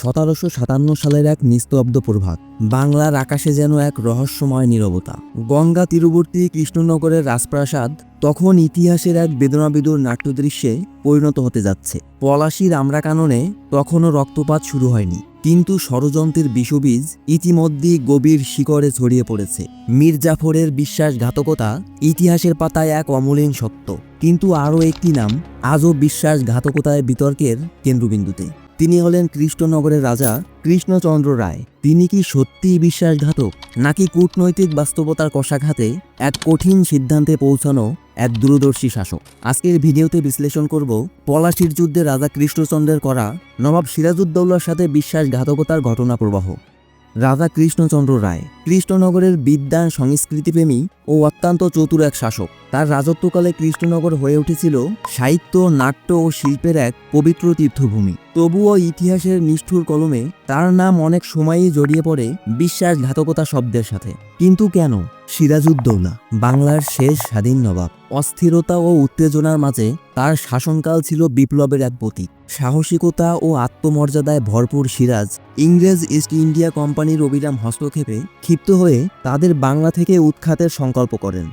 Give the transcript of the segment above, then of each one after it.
সতেরোশো সাতান্ন সালের এক নিস্তব্ধ প্রভাত। বাংলার আকাশে যেন এক রহস্যময় নীরবতা। গঙ্গা তীরবর্তী কৃষ্ণনগরের রাজপ্রাসাদ তখন ইতিহাসের এক বেদনাবিদুর নাট্যদৃশ্যে পরিণত হতে যাচ্ছে। পলাশির আমরা কাননে তখনও রক্তপাত শুরু হয়নি। কিন্তু ষড়যন্ত্রের বিষবীজ ইতিমধ্যেই গভীর শিকড়ে ছড়িয়ে পড়েছে। মীর জাফরের বিশ্বাসঘাতকতা ইতিহাসের পাতায় এক অমলিন সত্য। কিন্তু আরও একটি নাম আজও বিশ্বাসঘাতকতায় বিতর্কের কেন্দ্রবিন্দুতে। তিনি হলেন কৃষ্ণনগরের রাজা কৃষ্ণচন্দ্র রায়। তিনি কি সত্যিই বিশ্বাসঘাতক, নাকি কূটনৈতিক বাস্তবতার কষাঘাতে এক কঠিন সিদ্ধান্তে পৌঁছানো এক দূরদর্শী শাসক? আজকের ভিডিওতে বিশ্লেষণ করব পলাশির যুদ্ধে রাজা কৃষ্ণচন্দ্রের করা নবাব সিরাজউদ্দৌলার সাথে বিশ্বাসঘাতকতার ঘটনা প্রবাহ রাজা কৃষ্ণচন্দ্র রায়, কৃষ্ণনগরের বিদ্যা সংস্কৃতিপ্রেমী ও অত্যন্ত চতুর এক শাসক। তার রাজত্বকালে কৃষ্ণনগর হয়ে উঠেছিল সাহিত্য, নাট্য ও শিল্পের এক পবিত্র তীর্থভূমি। তবুও ইতিহাসের নিষ্ঠুর কলমে তার নাম অনেক সময়ই জড়িয়ে পড়ে বিশ্বাসঘাতকতা শব্দের সাথে। কিন্তু কেন? সিরাজউদ্দৌলা, বাংলার শেষ স্বাধীন নবাব। অস্থিরতা ও উত্তেজনার মাঝে তার শাসনকাল ছিল বিপ্লবের এক প্রতীক। সাহসিকতা ও আত্মমর্যাদায় ভরপুর সিরাজ ইংরেজ ইস্ট ইন্ডিয়া কোম্পানির অবিরাম হস্তক্ষেপে ক্ষিপ্ত হয়ে তাদের বাংলা থেকে উৎখাতের সংকল্প করেন।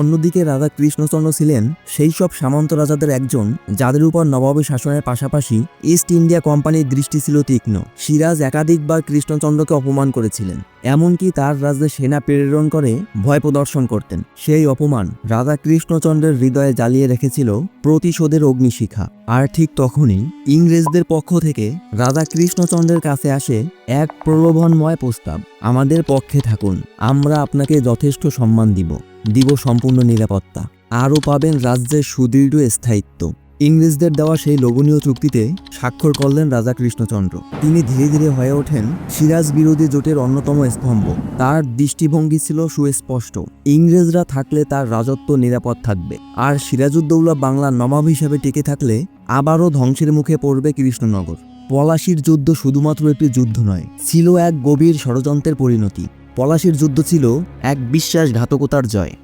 অন্যদিকে রাজা কৃষ্ণচন্দ্র ছিলেন সেই সব সামন্ত রাজাদের একজন যাদের উপর নবাবী শাসনের পাশাপাশি ইস্ট ইন্ডিয়া কোম্পানির দৃষ্টি ছিল তীক্ষ্ণ। সিরাজ একাধিকবার কৃষ্ণচন্দ্রকে অপমান করেছিলেন, এমনকি তার রাজ্যে সেনা প্রেরণ করে ভয় প্রদর্শন করতেন। সেই অপমান রাজা কৃষ্ণচন্দ্রের হৃদয়ে জ্বালিয়ে রেখেছিল প্রতিশোধের অগ্নিশিখা। আর ঠিক তখনই ইংরেজদের পক্ষ থেকে রাজা কৃষ্ণচন্দ্রের কাছে আসে এক প্রলোভনময় প্রস্তাব, আমাদের পক্ষে থাকুন, আমরা আপনাকে যথেষ্ট সম্মান দিব। দিব সম্পূর্ণ নিরাপত্তা। আরও পাবেন রাজ্যের সুদৃঢ় স্থায়িত্ব। ইংরেজদের দেওয়া সেই লোভনীয় চুক্তিতে স্বাক্ষর করলেন রাজা কৃষ্ণচন্দ্র। তিনি ধীরে ধীরে হয়ে ওঠেন সিরাজ বিরোধী জোটের অন্যতম স্তম্ভ। তার দৃষ্টিভঙ্গি ছিল সুস্পষ্ট। ইংরেজরা থাকলে তার রাজত্ব নিরাপদ থাকবে। আর সিরাজউদ্দৌলা বাংলার নবাব হিসেবে টিকে থাকলে আবারও ধ্বংসের মুখে পড়বে কৃষ্ণনগর। পলাশির যুদ্ধ শুধুমাত্র একটি যুদ্ধ নয়, ছিল এক গভীর ষড়যন্ত্রের পরিণতি। পলাশির যুদ্ধ ছিল এক বিশ্বাসঘাতকতার জয়।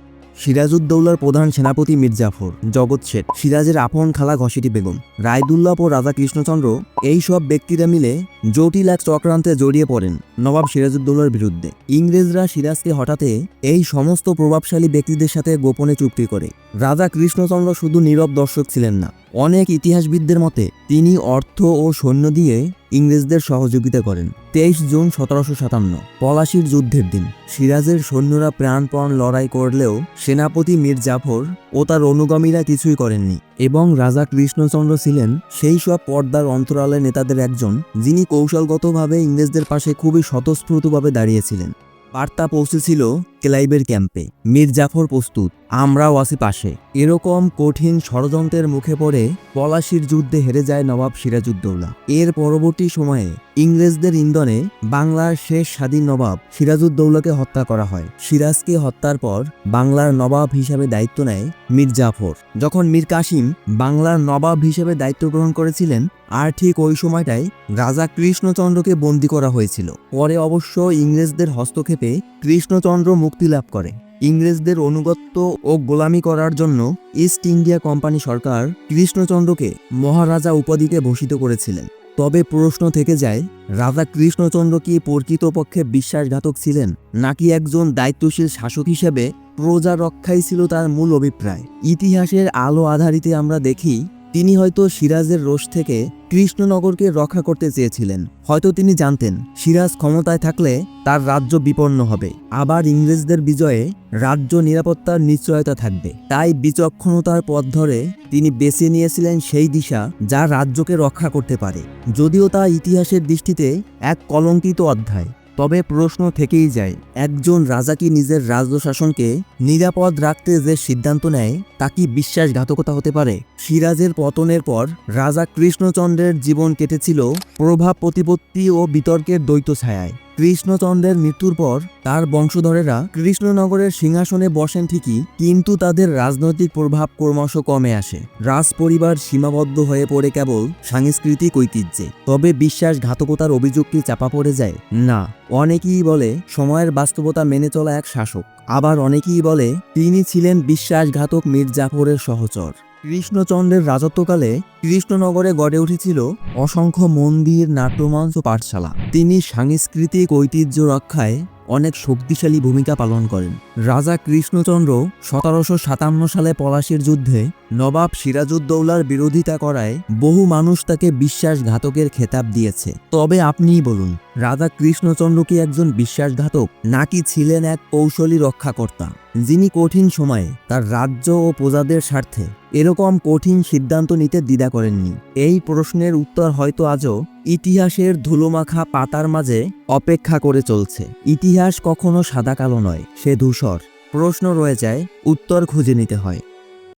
সিরাজউদ্দৌলার প্রধান সেনাপতি মির্জাফর, জগৎ শেঠ, সিরাজের আপন খালা ঘসিটি বেগম রায়দুল্লাহ ও রাজা কৃষ্ণচন্দ্র এই সব ব্যক্তিরা মিলে জটিল এক চক্রান্তে জড়িয়ে পড়েন নবাব সিরাজউদ্দৌলার বিরুদ্ধে। ইংরেজরা সিরাজকে হঠাতে এই সমস্ত প্রভাবশালী ব্যক্তিদের সাথে গোপনে চুক্তি করে। রাজা কৃষ্ণচন্দ্র শুধু নীরব দর্শক ছিলেন না, অনেক ইতিহাসবিদদের মতে তিনি অর্থ ও সৈন্য দিয়ে ইংরেজদের সহযোগিতা করেন। তেইশ জুন সতেরোশো সাতান্ন, পলাশির যুদ্ধের দিন। সিরাজের সৈন্যরা প্রাণপণ লড়াই করলেও সেনাপতি মীর জাফর ও তার অনুগামীরা কিছুই করেননি এবং রাজা কৃষ্ণচন্দ্র ছিলেন সেই সব পর্দার অন্তরালে নেতাদের একজন, যিনি কৌশলগতভাবে ইংরেজদের পাশে খুবই স্বতঃস্ফূর্তভাবে দাঁড়িয়েছিলেন। বার্তা পৌঁছেছিল ক্লাইবের ক্যাম্পে। মীর জাফর প্রস্তুত। আমরাও আছি পাশে। এরকম কঠিন ষড়যন্ত্রের মুখে পড়ে পলাশির যুদ্ধে হেরে যায় নবাব সিরাজউদ্দৌলা। এর পরবর্তী সময়ে ইংরেজদের ইন্ধনে বাংলার শেষ স্বাধীন নবাব সিরাজউদ্দৌলাকে হত্যা করা হয়। সিরাজকে হত্যার পর বাংলার নবাব হিসাবে দায়িত্ব নেয় মীর জাফর। যখন মীর কাসিম বাংলার নবাব হিসেবে দায়িত্ব গ্রহণ করেছিলেন, আর ঠিক ওই সময়টাই রাজা কৃষ্ণচন্দ্রকে বন্দী করা হয়েছিল। পরে অবশ্য ইংরেজদের হস্তক্ষেপে কৃষ্ণচন্দ্র মুক্তি লাভ করে। ইংরেজদের অনুগত্য ও গোলামি করার জন্য ইস্ট ইন্ডিয়া কোম্পানি সরকার কৃষ্ণচন্দ্রকে মহারাজা উপাধিতে ভূষিত করেছিলেন। তবে প্রশ্ন থেকে যায়, রাজা কৃষ্ণচন্দ্র কি প্রকৃতপক্ষে বিশ্বাসঘাতক ছিলেন, নাকি একজন দায়িত্বশীল শাসক হিসেবে প্রজা রক্ষাই ছিল তার মূল অভিপ্রায়? ইতিহাসের আলো আধারিতে আমরা দেখি তিনি হয়তো সিরাজের রোষ থেকে কৃষ্ণনগরকে রক্ষা করতে চেয়েছিলেন। হয়তো তিনি জানতেন, সিরাজ ক্ষমতায় থাকলে তার রাজ্য বিপন্ন হবে। আবার ইংরেজদের বিজয়ে রাজ্য নিরাপত্তার নিশ্চয়তা থাকবে। তাই বিচক্ষণতার পথ ধরে তিনি বেছে নিয়েছিলেন সেই দিশা যা রাজ্যকে রক্ষা করতে পারে। যদিও তা ইতিহাসের দৃষ্টিতে এক কলঙ্কিত অধ্যায়। তবে প্রশ্ন থেকেই যায়, একজন রাজা কি নিজের রাজ্য শাসনকে নিরাপদ রাখতে যে সিদ্ধান্ত নেয়, তা কি বিশ্বাসঘাতকতা হতে পারে? সিরাজের পতনের পর রাজা কৃষ্ণচন্দ্রের জীবন কেটেছিল প্রভাব, প্রতিপত্তি ও বিতর্কের দ্বৈত ছায়ায়। কৃষ্ণচন্দ্রের মৃত্যুর পর তার বংশধরেরা কৃষ্ণনগরের সিংহাসনে বসেন ঠিকই, কিন্তু তাদের রাজনৈতিক প্রভাব ক্রমশ কমে আসে। রাজ পরিবার সীমাবদ্ধ হয়ে পড়ে কেবল সাংস্কৃতিক ঐতিহ্যে। তবে বিশ্বাসঘাতকতার অভিযোগ কি চাপা পড়ে যায়? না। অনেকেই বলে, সময়ের বাস্তবতা মেনে চলা এক শাসক। আবার অনেকেই বলে, তিনি ছিলেন বিশ্বাসঘাতক মীর জাফরের সহচর। কৃষ্ণচন্দ্রের রাজত্বকালে কৃষ্ণনগরে গড়ে উঠেছিল অসংখ্য মন্দির, নাট্যমঞ্চ পাঠশালা। তিনি সাংস্কৃতিক ঐতিহ্য রক্ষায় অনেক শক্তিশালী ভূমিকা পালন করেন। রাজা কৃষ্ণচন্দ্র সতেরোশো সাতান্ন সালে পলাশির যুদ্ধে নবাব সিরাজউদ্দৌলার বিরোধিতা করায় বহু মানুষ তাকে বিশ্বাসঘাতকের খেতাব দিয়েছে। তবে আপনিই বলুন, রাজা কৃষ্ণচন্দ্র কি একজন বিশ্বাসঘাতক, নাকি ছিলেন এক কৌশলী রক্ষাকর্তা? যিনি কঠিন সময়ে তার রাজ্য ও প্রজাদের স্বার্থে এরকম কঠিন সিদ্ধান্ত নিতে দ্বিধা করেননি। এই প্রশ্নের উত্তর হয়তো আজও ইতিহাসের ধুলোমাখা পাতার মাঝে অপেক্ষা করে চলছে। ইতিহাস কখনো সাদা কালো নয়, সে ধূসর। প্রশ্ন রয়ে যায়, উত্তর খুঁজে নিতে হয়।